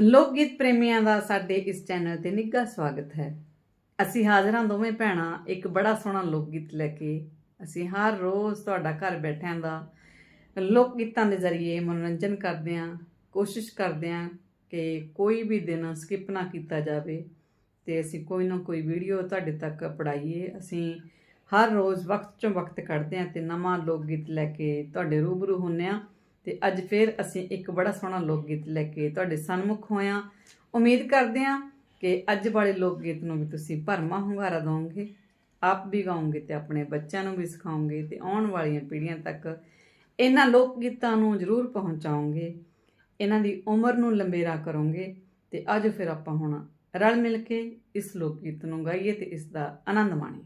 ਲੋਕ ਗੀਤ ਪ੍ਰੇਮੀਆਂ ਦਾ ਸਾਡੇ ਇਸ ਚੈਨਲ ਤੇ ਨਿੱਘਾ ਸਵਾਗਤ ਹੈ। ਅਸੀਂ ਹਾਜ਼ਰ ਹਾਂ ਦੋਵੇਂ ਭੈਣਾਂ ਇੱਕ ਬੜਾ ਸੋਹਣਾ ਲੋਕ ਗੀਤ ਲੈ ਕੇ ਅਸੀਂ ਹਰ ਰੋਜ਼ ਤੁਹਾਡਾ ਘਰ ਬੈਠਿਆਂ ਦਾ ਲੋਕ ਗੀਤਾਂ ਦੇ ਜ਼ਰੀਏ ਮਨੋਰੰਜਨ ਕਰਦੇ ਹਾਂ, ਕੋਸ਼ਿਸ਼ ਕਰਦੇ ਹਾਂ ਕਿ ਕੋਈ ਵੀ ਦਿਨ ਸਕਿਪ ਨਾ ਕੀਤਾ ਜਾਵੇ ਤੇ ਅਸੀਂ ਕੋਈ ਨਾ ਕੋਈ ਵੀਡੀਓ ਤੁਹਾਡੇ ਤੱਕ ਪੜਾਈਏ ਅਸੀਂ ਹਰ ਰੋਜ਼ ਵਕਤ ਚੋਂ ਵਕਤ ਕੱਢਦੇ ਹਾਂ ਤੇ ਨਵਾਂ ਲੋਕ ਗੀਤ ਲੈ ਕੇ ਤੁਹਾਡੇ ਰੂਬਰੂ ਹੁੰਨੇ ਆ ਤੇ ਅੱਜ ਫਿਰ ਅਸੀਂ ਇੱਕ ਬੜਾ ਸੋਹਣਾ ਲੋਕ ਗੀਤ ਲੈ ਕੇ ਤੁਹਾਡੇ ਸਨਮੁਖ ਹੋਏ ਹਾਂ ਉਮੀਦ ਕਰਦੇ ਹਾਂ ਕਿ ਅੱਜ ਵਾਲੇ ਲੋਕ ਗੀਤ ਨੂੰ ਵੀ ਤੁਸੀਂ ਭਰਮਾ ਹੁੰਗਾਰਾ ਦਿਓਗੇ ਆਪ ਵੀ ਗਾਓਗੇ ਤੇ ਆਪਣੇ ਬੱਚਿਆਂ ਨੂੰ ਵੀ ਸਿਖਾਓਗੇ ਤੇ ਆਉਣ ਵਾਲੀਆਂ ਪੀੜ੍ਹੀਆਂ ਤੱਕ ਇਹਨਾਂ ਲੋਕ ਗੀਤਾਂ ਨੂੰ ਜ਼ਰੂਰ ਪਹੁੰਚਾਓਗੇ। ਇਹਨਾਂ ਦੀ ਉਮਰ ਨੂੰ ਲੰਬੇਰਾ ਕਰੋਗੇ ਤੇ ਅੱਜ ਫਿਰ ਆਪਾਂ ਹੁਣ ਰਲ ਮਿਲ ਕੇ ਇਸ ਲੋਕ ਗੀਤ ਨੂੰ ਗਾਈਏ ਤੇ ਇਸ ਦਾ ਆਨੰਦ ਮਾਣੀਏ।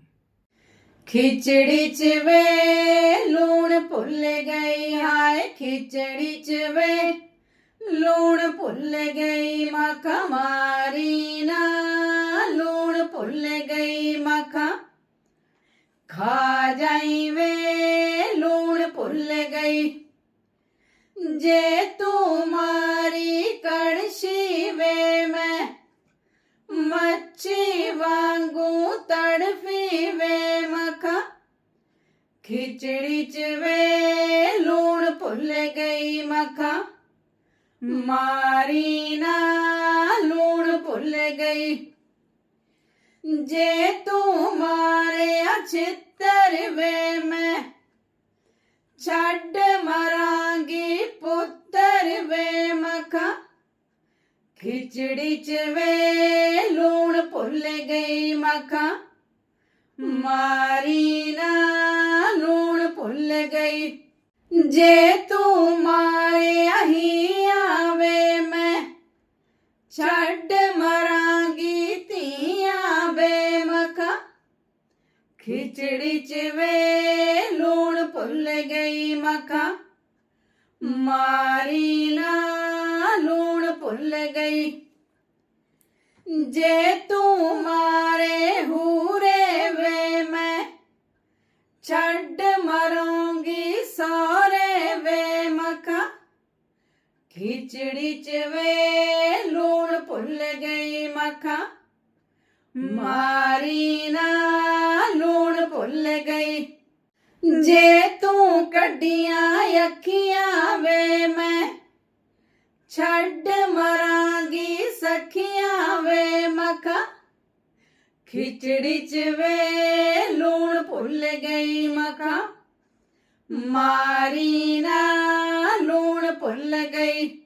ਖਿਚੜੀ ਚ ਵੇ ਖਿਚੜੀ ਚ ਵੇ ਲੂਣ ਭੁੱਲ ਗਈ ਮੱਖਾ ਮਾਰੀ ਨਾ। ਲੂਣ ਭੁੱਲ ਗਈ ਮੱਖਾ ਖਾ ਜਾਈ ਵੇ। ਲੂਣ ਭੁੱਲ ਗਈ। ਜੇ ਤੂੰ ਮਾਰੀ ਕੜਸ਼ੀ ਵੇ ਮੈਂ ਮੱਛੀ ਵਾਂਗੂ ਤੜਫੀ ਵੇ ਮਖਾ ਖਿਚੜੀ ਚ ਵੇ ਭੁੱਲ ਗਈ ਮਖਾ। ਮਾਰੀ ਨਾ ਲੂਣ ਭੁੱਲ ਗਈ। ਜੇ ਤੂੰ ਮਾਰਿਆ ਛਿੱਤਰ ਵੇ ਮੈਂ ਛੱਡ ਮਰਾਂਗੀ ਪੁੱਤਰ ਵੇ ਮਖਾ। ਖਿਚੜੀ ਚ ਵੇ ਲੂਣ ਭੁੱਲ ਗਈ ਮਖਾ। ਮਾਰੀ ਨਾ ਲੂਣ ਭੁੱਲ ਗਈ। ਜੇ ਤੂੰ ਮਾਰੇ ਹੀ ਆਵੇ, ਮੈਂ ਛੱਡ ਮਰਾਂਗੀ ਧੀਆਂ ਵੇ ਮਖਾ ਖਿਚੜੀ ਚ ਵੇ ਲੂਣ ਭੁੱਲ ਗਈ ਮਖਾ। ਮਾਰੀ ਨਾ ਲੂਣ ਭੁੱਲ ਗਈ। ਜੇ ਤੂੰ ਮਾਰੇ ਖਿਚੜੀ ਚ ਵੇ ਲੂਣ ਭੁੱਲ ਗਈ ਮਖਾ। ਮਾਰੀ ਨਾ ਲੂਣ ਭੁੱਲ ਗਈ। ਜੇ ਤੂੰ ਕੱਢੀਆਂ ਅੱਖੀਆਂ ਵੇ ਮੈਂ, ਛੱਡ ਮਰਾਂਗੀ ਸਖੀਆਂ ਵੇ ਮਖਾ। ਖਿਚੜੀ ਚ ਵੇ ਲੂਣ ਭੁੱਲ ਗਈ ਮਖਾ। ਮਾਰੀ ਨਾ ਗਈ।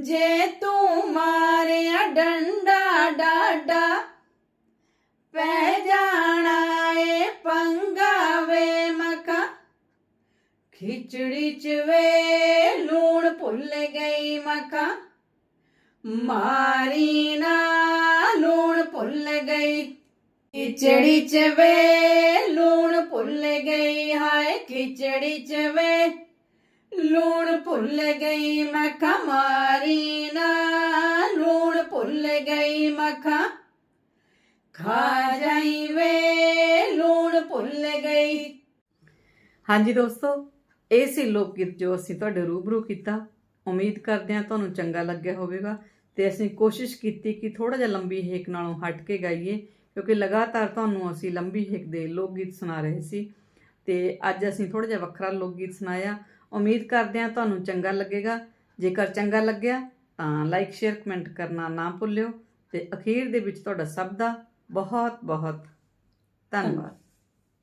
ਜੇ ਤੂੰ ਮਾਰਿਆ ਡੰਡਾ ਡਾਡਾ, ਪੈ ਜਾਣਾ ਏ ਪੰਗਾ ਵੇ ਮਖਾ। ਖਿਚੜੀ ਚ ਵੇ ਲੂਣ ਭੁੱਲ ਗਈ ਮਖਾ। ਮਾਰੀ ਨਾ ਲੂਣ ਭੁੱਲ ਗਈ। ਖਿਚੜੀ ਚ ਵੇ ਲੂਣ ਭੁੱਲ ਗਈ, ਹਾਏ ਖਿਚੜੀ ਚ ਵੇ ਲੂਣ ਭੁੱਲ ਗਈ ਮਖਾ ਮਾਰੀ ਨਾ, ਲੂਣ ਭੁੱਲ ਗਈ ਮਖਾ ਖਾ ਜਾਈ ਵੇ, ਲੂਣ ਭੁੱਲ ਗਈ। ਹਾਂਜੀ ਦੋਸਤੋ, ਇਹ ਸੀ ਲੋਕ ਗੀਤ ਜੋ ਅਸੀਂ ਤੁਹਾਡੇ ਰੂਬਰੂ ਕੀਤਾ। ਉਮੀਦ ਕਰਦੇ ਹਾਂ ਤੁਹਾਨੂੰ ਚੰਗਾ ਲੱਗਿਆ ਹੋਵੇਗਾ ਤੇ ਅਸੀਂ ਕੋਸ਼ਿਸ਼ ਕੀਤੀ ਕਿ ਥੋੜਾ ਜਿਹਾ ਲੰਬੀ ਹੇਕ ਨਾਲੋਂ ਹਟ ਕੇ ਗਾਈਏ, ਕਿਉਂਕਿ ਲਗਾਤਾਰ ਤੁਹਾਨੂੰ ਅਸੀਂ ਲੰਬੀ ਹੇਕ ਦੇ ਲੋਕ ਗੀਤ ਸੁਣਾ ਰਹੇ ਸੀ। ਤੇ ਅੱਜ ਅਸੀਂ ਥੋੜਾ ਜਿਹਾ ਵੱਖਰਾ ਲੋਕ ਗੀਤ ਸੁਣਾਇਆ। ਉਮੀਦ ਕਰਦੇ ਹਾਂ ਤੁਹਾਨੂੰ ਚੰਗਾ ਲੱਗੇਗਾ। ਜੇਕਰ ਚੰਗਾ ਲੱਗਿਆ ਤਾਂ ਲਾਈਕ ਸ਼ੇਅਰ ਕਮੈਂਟ ਕਰਨਾ ਨਾ ਭੁੱਲਿਓ। ਤੇ ਅਖੀਰ ਦੇ ਵਿੱਚ ਤੁਹਾਡਾ ਸਭ ਦਾ ਬਹੁਤ ਬਹੁਤ ਧੰਨਵਾਦ।